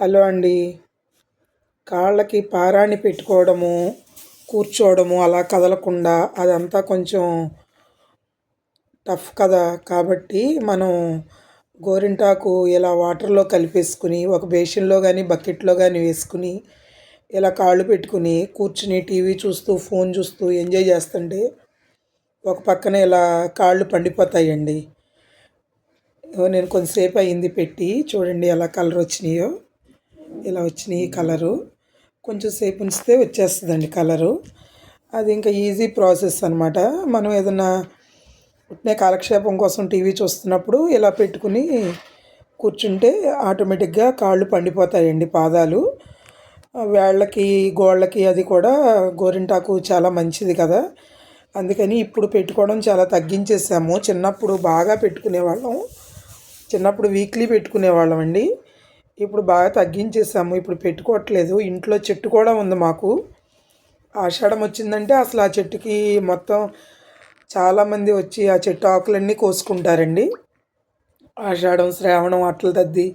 Hello అండి. కాళ్ళకి పారాణి పెట్టుకోవడము కూర్చోవడము అలా కదలకుండా అదంతా కొంచెం టఫ్ కదా. కాబట్టి మనం గోరింటాకు ఇలా వాటర్లో కలిపేసుకుని ఒక బేషన్లో కానీ బకెట్లో కానీ వేసుకుని ఇలా కాళ్ళు పెట్టుకుని కూర్చుని టీవీ చూస్తూ ఫోన్ చూస్తూ ఎంజాయ్ చేస్తుంటే ఒక పక్కన ఇలా కాళ్ళు పండిపోతాయండి. నేను కొంతసేపు అయింది పెట్టి చూడండి ఎలా కలర్ వచ్చినాయో ఇలా వచ్చినాయి కలరు. కొంచెం సేపు ఉంచితే వచ్చేస్తుందండి కలరు. అది ఇంకా ఈజీ ప్రాసెస్ అనమాట మనం ఏదన్నా ఉట్నే కాలక్షేపం కోసం టీవీ చూస్తున్నప్పుడు ఇలా పెట్టుకుని కూర్చుంటే ఆటోమేటిక్గా కాళ్ళు పండిపోతాయండి పాదాలు. వేళ్ళకి గోళ్ళకి అది కూడా గోరింటాకు చాలా మంచిది కదా. అందుకని ఇప్పుడు పెట్టుకోవడం చాలా తగ్గించేసాము. చిన్నప్పుడు బాగా పెట్టుకునేవాళ్ళం. చిన్నప్పుడు వీక్లీ పెట్టుకునేవాళ్ళం అండి ఇప్పుడు బాగా తగ్గించేసాము. ఇప్పుడు పెట్టుకోవట్లేదు. ఇంట్లో చెట్టు కూడా ఉంది మాకు. ఆషాఢం వచ్చిందంటే అసలు ఆ చెట్టుకి మొత్తం చాలామంది వచ్చి ఆ చెట్టు ఆకులన్నీ కోసుకుంటారండి. ఆషాఢం శ్రావణం అట్ల తద్ది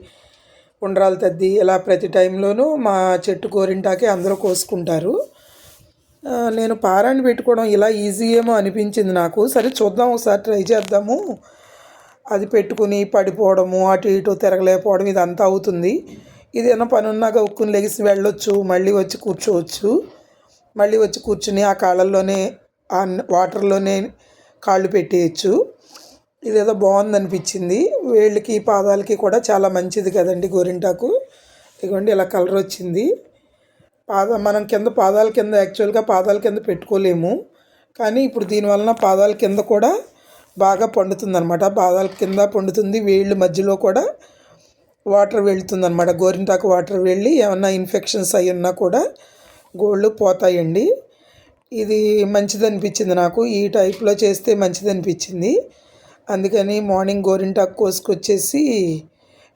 ఉండ్రాలు తద్ది ఇలా ప్రతి టైంలోనూ మా చెట్టు కోరింటాకే అందరూ కోసుకుంటారు. నేను పారాన్ని పెట్టుకోవడం ఇలా ఈజీ ఏమో అనిపించింది నాకు. సరే చూద్దాం ఒకసారి ట్రై చేద్దాము. అది పెట్టుకుని పడిపోవడము అటు ఇటు తిరగలేకపోవడం ఇదంతా అవుతుంది. ఏదైనా పని ఉన్నాక ఉక్కుని లెగిసి వెళ్ళొచ్చు మళ్ళీ వచ్చి కూర్చోవచ్చు. మళ్ళీ వచ్చి కూర్చుని ఆ కాళ్ళల్లోనే ఆ వాటర్లోనే కాళ్ళు పెట్టేయచ్చు. ఇదేదో బాగుంది అనిపించింది వేళ్ళకి పాదాలకి కూడా చాలా మంచిది కదండి గోరింటాకు. ఇదిగోండి ఇలా కలర్ వచ్చింది. పాద మనం కింద పాదాల కింద యాక్చువల్గా పాదాల కింద పెట్టుకోలేము. కానీ ఇప్పుడు దీనివలన పాదాల కింద కూడా బాగా పండుతుంది అనమాట పాదాల కింద పండుతుంది. వేళ్ళు మధ్యలో కూడా వాటర్ వెళ్తుంది అనమాట గోరింటాకు వాటర్ వెళ్ళి ఏమన్నా ఇన్ఫెక్షన్స్ అయి ఉన్నా కూడా గోళ్ళు పోతాయండి. ఇది మంచిది అనిపించింది నాకు. ఈ టైప్లో చేస్తే మంచిది అనిపించింది అందుకని మార్నింగ్ గోరింటాకు కోసుకొచ్చేసి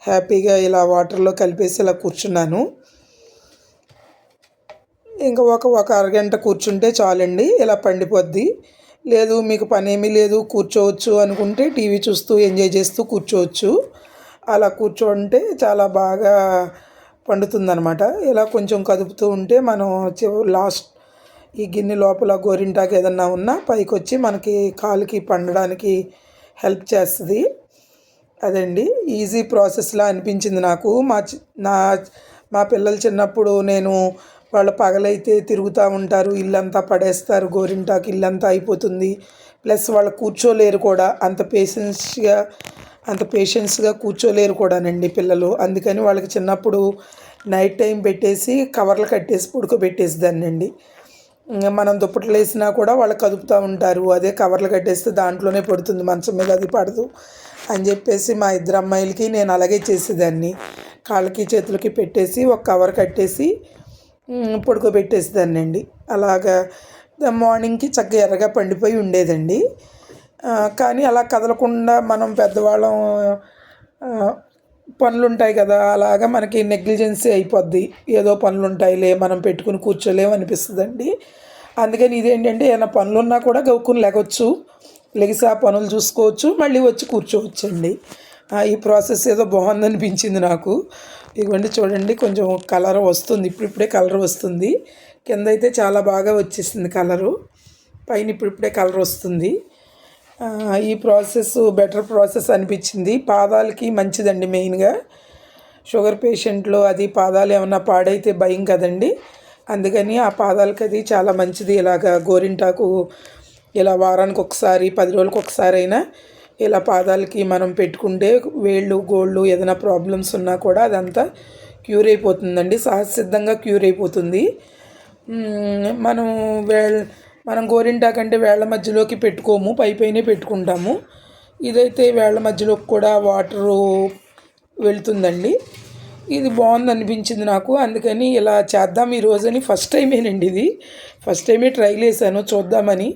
హ్యాపీగా ఇలా వాటర్లో కలిపేసి ఇలా కూర్చున్నాను. ఇంకా ఒక ఒక అరగంట కూర్చుంటే చాలండి. ఇలా పండిపోద్ది. లేదు మీకు పనేమీ లేదు కూర్చోవచ్చు అనుకుంటే టీవీ చూస్తూ ఎంజాయ్ చేస్తూ కూర్చోవచ్చు. అలా కూర్చోంటే చాలా బాగా పండుతుందనమాట ఇలా కొంచెం కదుపుతూ ఉంటే మనం లాస్ట్ ఈ గిన్నె లోపల గోరింటాకు ఏదన్నా ఉన్నా పైకి వచ్చి మనకి కాలుకి పండడానికి హెల్ప్ చేస్తుంది. అదండి. ఈజీ ప్రాసెస్లా అనిపించింది నాకు. మా నా మా పిల్లలు చిన్నప్పుడు నేను వాళ్ళు పగలైతే తిరుగుతూ ఉంటారు ఇల్లంతా పడేస్తారు గోరింటాకు ఇల్లంతా అయిపోతుంది. ప్లస్ వాళ్ళు కూర్చోలేరు కూడా. అంత పేషెన్స్గా అంత పేషెన్స్గా కూర్చోలేరు కూడానండి పిల్లలు. అందుకని వాళ్ళకి చిన్నప్పుడు నైట్ టైం పెట్టేసి కవర్లు కట్టేసి పడుకోబెట్టేసేదాన్నండి. మనం దుప్పట్లు వేసినా కూడా వాళ్ళు కదుపుతూ ఉంటారు. అదే కవర్లు కట్టేస్తే దాంట్లోనే పడుతుంది మంచం మీద అది పడదు అని చెప్పేసి మా ఇద్దరు అమ్మాయిలకి నేను అలాగే చేసేదాన్ని. కాళ్ళకి చేతులకి పెట్టేసి ఒక కవర్ కట్టేసి పడుకోబెట్టేసేదాన్నండి అలాగా మార్నింగ్కి చక్కగా ఎర్రగా పండిపోయి ఉండేదండి. కానీ అలా కదలకుండా మనం పెద్దవాళ్ళం పనులు ఉంటాయి కదా అలాగా మనకి నెగ్లిజెన్సీ అయిపోద్ది. ఏదో పనులు ఉంటాయిలే మనం పెట్టుకుని కూర్చోలేము అనిపిస్తుందండి. అందుకని ఇదేంటంటే ఏమైనా పనులు ఉన్నా కూడా గౌక్కుని లేకొచ్చు లెగిసి ఆ పనులు చూసుకోవచ్చు. మళ్ళీ వచ్చి కూర్చోవచ్చండి. ఈ ప్రాసెస్ ఏదో బాగుందనిపించింది నాకు. ఇదిగోండి చూడండి కొంచెం కలర్ వస్తుంది. ఇప్పుడిప్పుడే కలర్ వస్తుంది. కింద అయితే చాలా బాగా వచ్చేసింది కలరు. పైన ఇప్పుడిప్పుడే కలర్ వస్తుంది. ఈ ప్రాసెస్ బెటర్ ప్రాసెస్ అనిపించింది. పాదాలకి మంచిదండి మెయిన్గా. షుగర్ పేషెంట్లు అది పాదాలు ఏమన్నా పాడైతే భయం కదండి. అందుకని ఆ పాదాలకి అది చాలా మంచిది. ఇలాగ గోరింటాకు ఇలా వారానికి ఒకసారి పది రోజులకు ఒకసారి అయినా ఇలా పాదాలకి మనం పెట్టుకుంటే వేళ్ళు గోళ్ళు ఏదైనా ప్రాబ్లమ్స్ ఉన్నా కూడా అదంతా క్యూర్ అయిపోతుందండి. సహజసిద్ధంగా క్యూర్ అయిపోతుంది. మనం వేళ మనం గోరింటాకంటే వేళ్ళ మధ్యలోకి పెట్టుకోము పై పైనే పెట్టుకుంటాము. ఇదైతే వేళ్ళ మధ్యలోకి కూడా వాటరు వెళ్తుందండి. ఇది బాగుంది అనిపించింది నాకు. అందుకని ఇలా చేద్దాం. ఈరోజని ఫస్ట్ టైమేనండి ఇది. ఫస్ట్ టైమే ట్రై చేశాను. చూద్దామని.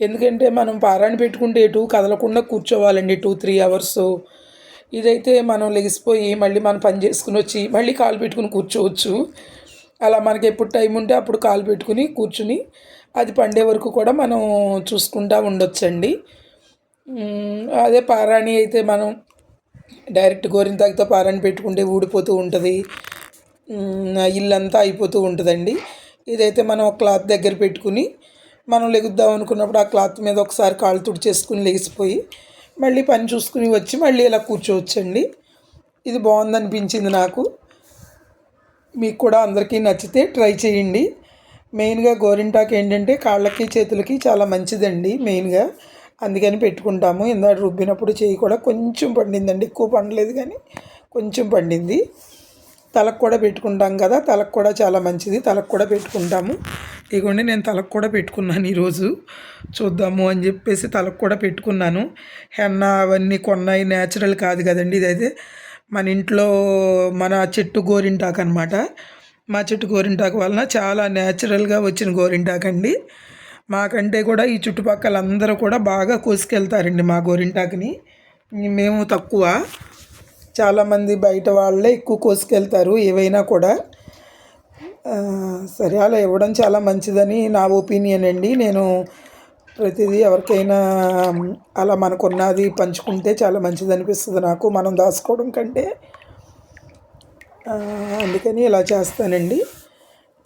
ఎందుకంటే మనం పారాయణ పెట్టుకుంటే ఎటు కదలకుండా కూర్చోవాలండి టూ త్రీ అవర్స్ ఇదైతే మనం లెగిసిపోయి మళ్ళీ మనం పని చేసుకుని వచ్చి మళ్ళీ కాలు పెట్టుకుని కూర్చోవచ్చు. అలా మనకి ఎప్పుడు టైం ఉంటే అప్పుడు కాలు పెట్టుకుని కూర్చుని అది పండే వరకు కూడా మనం చూసుకుంటూ ఉండొచ్చండి. అదే పారాణి అయితే మనం డైరెక్ట్ గోరింతాకుతో పారాణి పెట్టుకుంటే ఊడిపోతూ ఉంటుంది. ఇల్లంతా అయిపోతూ ఉంటుందండి. ఇదైతే మనం క్లాత్ దగ్గర పెట్టుకుని మనం లెగుద్దాం అనుకున్నప్పుడు ఆ క్లాత్ మీద ఒకసారి కాళ్ళు తుడిచేసుకుని లేచిపోయి మళ్ళీ పని చూసుకుని వచ్చి మళ్ళీ ఇలా కూర్చోవచ్చండి. ఇది బాగుంది అనిపించింది నాకు. మీకు కూడా అందరికీ నచ్చితే ట్రై చేయండి. మెయిన్గా గోరింటాకు ఏంటంటే కాళ్ళకి చేతులకి చాలా మంచిదండి మెయిన్గా. అందుకని పెట్టుకుంటాము. ఇందాక రుబ్బినప్పుడు చేయి కూడా కొంచెం పండిందండి. ఎక్కువ పండలేదు కానీ కొంచెం పండింది. తలకు కూడా పెట్టుకుంటాం కదా తలకు కూడా చాలా మంచిది తలకు కూడా పెట్టుకుంటాము. ఇదిగోండి నేను తలకు కూడా పెట్టుకున్నాను ఈరోజు. చూద్దాము అని చెప్పేసి తలకు కూడా పెట్టుకున్నాను. హెన్న అవన్నీ కొన్నాయి న్యాచురల్ కాదు కదండి ఇదైతే. మన ఇంట్లో మన చెట్టు గోరింటాకు అనమాట మా చెట్టు గోరింటాకు వలన చాలా న్యాచురల్గా వచ్చిన గోరింటాకు అండి. మాకంటే కూడా ఈ చుట్టుపక్కల అందరూ కూడా బాగా కోసుకెళ్తారండి మా గోరింటాకుని. మేము తక్కువ. చాలామంది బయట వాళ్ళే ఎక్కువ కోసుకెళ్తారు ఏవైనా కూడా. సరే అలా ఇవ్వడం చాలా మంచిదని నా ఒపీనియన్ అండి. నేను ప్రతిదీ ఎవరికైనా అలా మనకున్నది పంచుకుంటే చాలా మంచిది అనిపిస్తుంది నాకు మనం దాచుకోవడం కంటే. అందుకని ఇలా చేస్తానండి.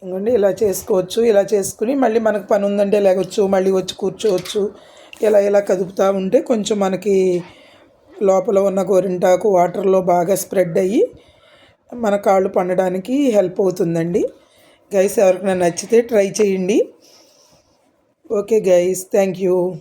ఎందుకంటే ఇలా చేసుకోవచ్చు ఇలా చేసుకుని మళ్ళీ మనకు పని ఉందంటే లేగొచ్చు మళ్ళీ వచ్చి కూర్చోవచ్చు ఇలా ఇలా కదుపుతూ ఉంటే కొంచెం మనకి లోపల ఉన్న గోరింటాకు వాటర్లో బాగా స్ప్రెడ్ అయ్యి మన కాళ్ళు పండడానికి హెల్ప్ అవుతుందండి. గైస్ ఎవరికైనా నచ్చితే ట్రై చేయండి. Okay guys thank you.